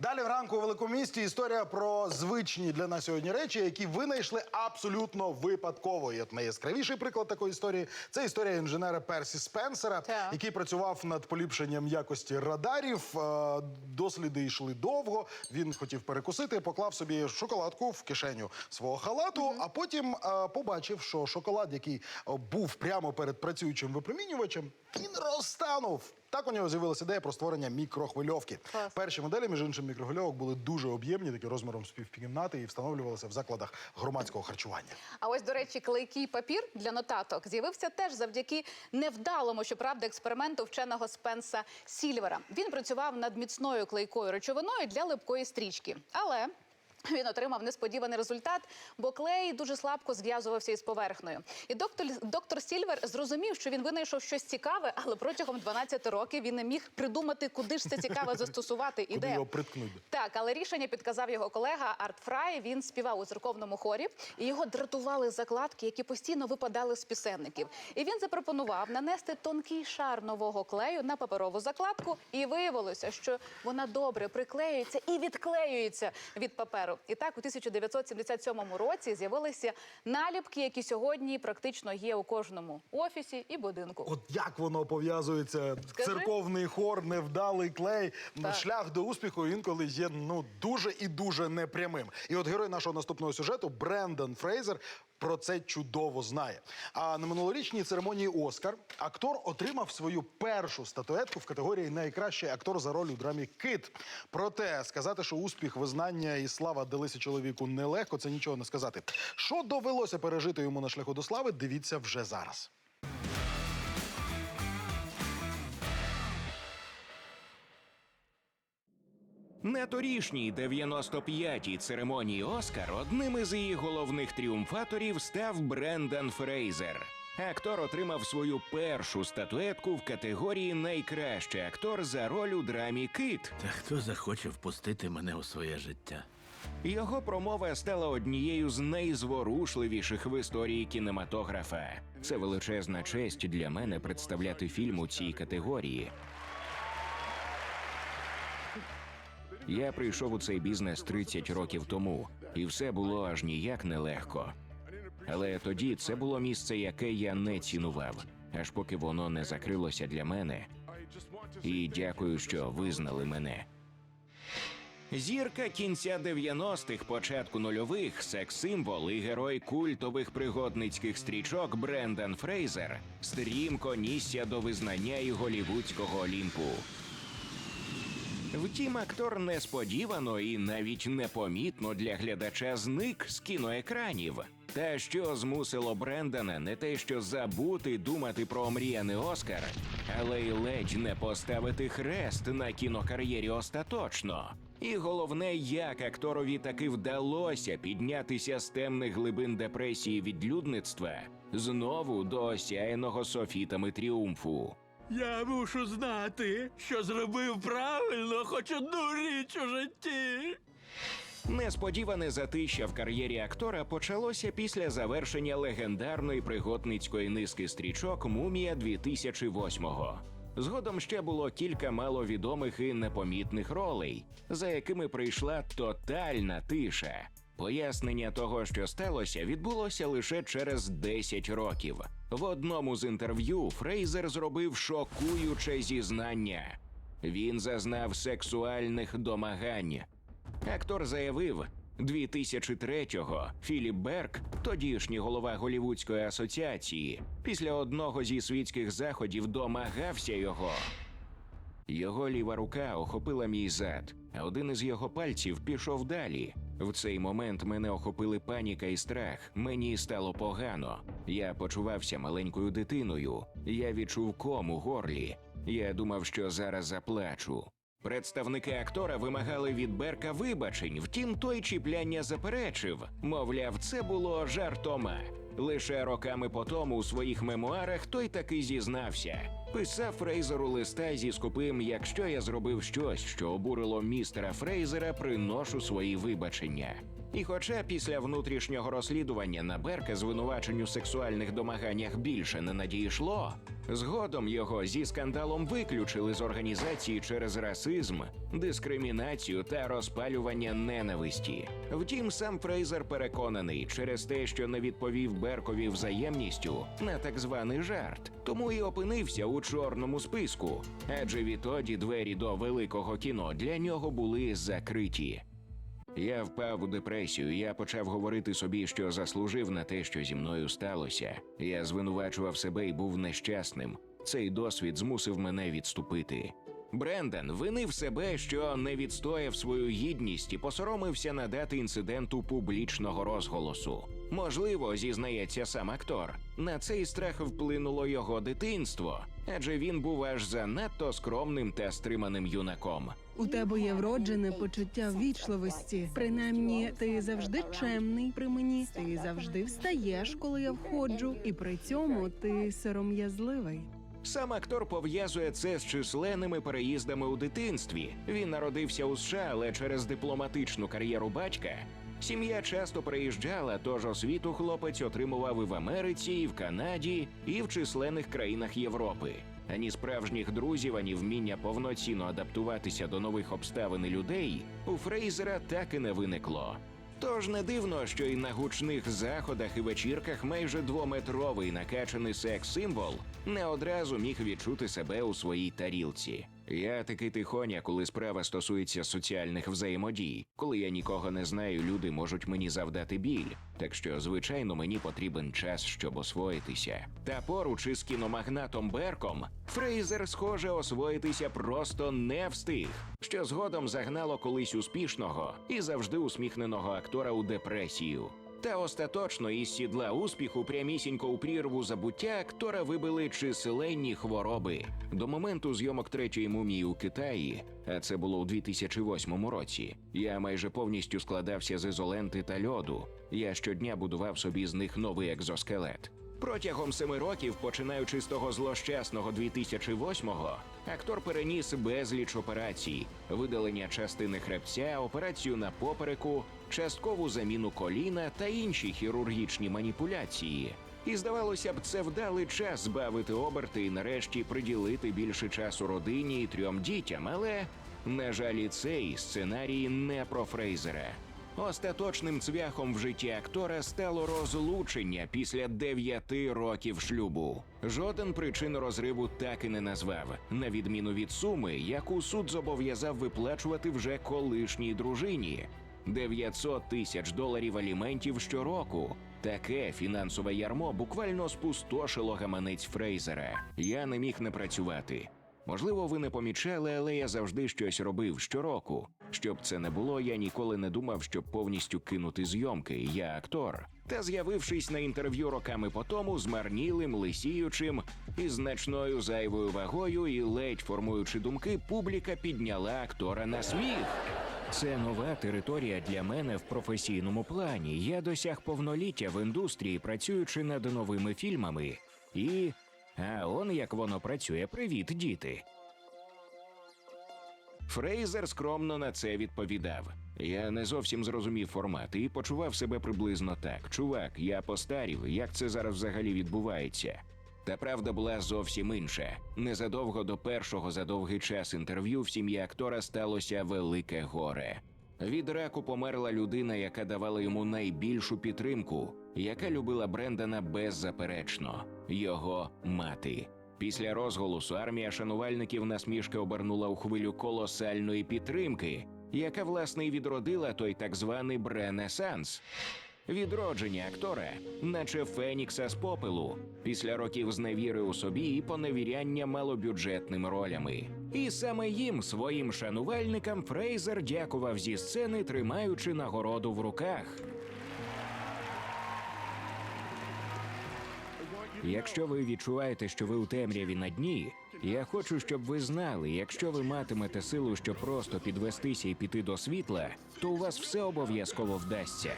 Далі вранку у великому місті історія про звичні для нас сьогодні речі, які винайшли абсолютно випадково. І от найяскравіший приклад такої історії це історія інженера Персі Спенсера, Так. який працював над поліпшенням якості радарів. Е, Досліди йшли довго. Він хотів перекусити, поклав собі шоколадку в кишеню свого халату, а потім е, побачив, що шоколад, який е, був прямо перед працюючим випромінювачем, він розтанув. Так у нього з'явилася ідея про створення мікрохвильовки. Клас. Перші моделі, між іншим, мікрохвильовок були дуже об'ємні, такі розміром з півкімнати, і встановлювалися в закладах громадського харчування. А ось, до речі, клейкий папір для нотаток з'явився теж завдяки невдалому, щоправда, експерименту вченого Спенса Сільвера. Він працював над міцною клейкою речовиною для липкої стрічки. Але він отримав несподіваний результат, бо клей дуже слабко зв'язувався із поверхнею. І доктор, доктор Сільвер зрозумів, що він винайшов щось цікаве, але протягом 12 років він не міг придумати, куди ж це цікаве застосувати. і де. його приткнути? Так, але рішення підказав його колега Арт Фрай. Він співав у церковному хорі, і його дратували закладки, які постійно випадали з пісенників. І він запропонував нанести тонкий шар нового клею на паперову закладку, і виявилося, що вона добре приклеюється і відклеюється від паперу. І так, у 1977 році з'явилися наліпки, які сьогодні практично є у кожному офісі і будинку. От як воно пов'язується? Церковний хор, невдалий клей, Так. шлях до успіху інколи є ну дуже і дуже непрямим. І от герой нашого наступного сюжету Брендан Фрейзер. Про це чудово знає. А на минулорічній церемонії Оскар актор отримав свою першу статуетку в категорії Найкращий актор за роль у драмі Кит. Проте сказати, що успіх, визнання і слава далися чоловіку нелегко, це нічого не сказати. Що довелося пережити йому на шляху до слави, дивіться вже зараз. На торішній 95-й церемонії Оскар одним із її головних тріумфаторів став Брендан Фрейзер. Актор отримав свою першу статуетку в категорії Найкращий актор за роль у драмі Кит. Та хто захоче впустити мене у своє життя? Його промова стала однією з найзворушливіших в історії кінематографа. Це величезна честь для мене представляти фільм у цій категорії. Я прийшов у цей бізнес 30 років тому, і все було аж ніяк нелегко. Але тоді це було місце, яке я не цінував, аж поки воно не закрилося для мене. І дякую, що визнали мене. Зірка кінця 90-х, початку нульових, секс-символ і герой культових пригодницьких стрічок Брендан Фрейзер стрімко нісся до визнання і голівудського олімпу. Втім, актор несподівано і навіть непомітно для глядача зник з кіноекранів. Та що змусило Брендана не те, що забути думати про омріяний Оскар, але й ледь не поставити хрест на кінокар'єрі остаточно. І головне, як акторові таки вдалося піднятися з темних глибин депресії відлюдництва знову до осяяного софітами тріумфу. Я мушу знати, що зробив правильно хоч одну річ у житті. Несподіване затища в кар'єрі актора почалося після завершення легендарної пригодницької низки стрічок Мумія 2008-го. Згодом ще було кілька маловідомих і непомітних ролей, за якими прийшла тотальна тиша. Пояснення того, що сталося, відбулося лише через 10 років. В одному з інтерв'ю Фрейзер зробив шокуюче зізнання. Він зазнав сексуальних домагань. Актор заявив, 2003-го Філіп Берк, тодішній голова Голівудської асоціації, після одного зі світських заходів домагався його. Його ліва рука охопила мій зад, а один із його пальців пішов далі. В цей момент мене охопили паніка і страх. Мені стало погано. Я почувався маленькою дитиною. Я відчув ком у горлі. Я думав, що зараз заплачу. Представники актора вимагали від Берка вибачень, втім той чіпляння заперечив. Мовляв, це було жартома. Лише роками по тому у своїх мемуарах той таки зізнався. Писав Фрейзеру листа зі скупим, якщо я зробив щось, що обурило містера Фрейзера, приношу свої вибачення. І хоча після внутрішнього розслідування на Берка звинувачень у сексуальних домаганнях більше не надійшло, згодом його зі скандалом виключили з організації через расизм, дискримінацію та розпалювання ненависті. Втім, сам Фрейзер переконаний через те, що не відповів Беркові взаємністю на так званий жарт, тому і опинився у чорному списку, адже відтоді двері до великого кіно для нього були закриті. Я впав у депресію. Я почав говорити собі, що заслужив на те, що зі мною сталося. Я звинувачував себе і був нещасним. Цей досвід змусив мене відступити. Брендан винив себе, що не відстояв свою гідність і посоромився надати інциденту публічного розголосу. Можливо, зізнається сам актор. На цей страх вплинуло його дитинство, адже він був аж занадто скромним та стриманим юнаком. У тебе є вроджене почуття ввічливості. Принаймні, ти завжди чемний при мені. Ти завжди встаєш, коли я входжу, і при цьому ти сором'язливий. Сам актор пов'язує це з численними переїздами у дитинстві. Він народився у США, але через дипломатичну кар'єру батька сім'я часто приїжджала, тож освіту хлопець отримував і в Америці, і в Канаді, і в численних країнах Європи. Ані справжніх друзів, ані вміння повноцінно адаптуватися до нових обставин і людей у Фрейзера так і не виникло. Тож не дивно, що і на гучних заходах і вечірках майже двометровий накачаний секс-символ не одразу міг відчути себе у своїй тарілці. Я такий тихоня, коли справа стосується соціальних взаємодій. Коли я нікого не знаю, люди можуть мені завдати біль. Так що, звичайно, мені потрібен час, щоб освоїтися. Та поруч із кіномагнатом Берком Фрейзер, схоже, освоїтися просто не встиг, що згодом загнало колись успішного і завжди усміхненого актора у депресію. Та остаточно із сідла успіху прямісінько у прірву забуття актора вибили численні хвороби. До моменту зйомок третьої мумії у Китаї, а це було у 2008 році. Я майже повністю складався з ізоленти та льоду. Я щодня будував собі з них новий екзоскелет. Протягом семи років, починаючи з того злощасного 2008-го, актор переніс безліч операцій: видалення частини хребця, операцію на попереку, часткову заміну коліна та інші хірургічні маніпуляції. І здавалося б, це вдалий час збавити оберти і нарешті приділити більше часу родині і трьом дітям. Але, на жаль, і цей сценарій не про Фрейзера. Остаточним цвяхом в житті актора стало розлучення після дев'яти років шлюбу. Жоден причин розриву так і не назвав, на відміну від суми, яку суд зобов'язав виплачувати вже колишній дружині. 900 тисяч доларів аліментів щороку. Таке фінансове ярмо буквально спустошило гаманець Фрейзера. Я не міг не працювати. Можливо, ви не помічали, але я завжди щось робив щороку. Щоб це не було, я ніколи не думав, щоб повністю кинути зйомки. Я актор. Та з'явившись на інтерв'ю роками по тому, змарнілим, лисіючим, із значною зайвою вагою і ледь формуючи думки, публіка підняла актора на сміх. Це нова територія для мене в професійному плані. Я досяг повноліття в індустрії, працюючи над новими фільмами. І. А он як воно працює. Привіт, діти. Фрейзер скромно на це відповідав. Я не зовсім зрозумів формат і почував себе приблизно так. Чувак, я постарів, як це зараз взагалі відбувається. Та правда була зовсім інша. Незадовго до першого за довгий час інтерв'ю в сім'ї актора сталося велике горе. Від раку померла людина, яка давала йому найбільшу підтримку, яка любила Брендана беззаперечно його мати. Після розголосу армія шанувальників насмішки обернула у хвилю колосальної підтримки, яка власне й відродила той так званий Бренесанс. Відродження актора, наче Фенікса з попелу, після років зневіри у собі і поневіряння малобюджетними ролями. І саме їм, своїм шанувальникам, Фрейзер дякував зі сцени, тримаючи нагороду в руках. Якщо ви відчуваєте, що ви у темряві на дні, я хочу, щоб ви знали, якщо ви матимете силу, щоб просто підвестися і піти до світла, то у вас все обов'язково вдасться.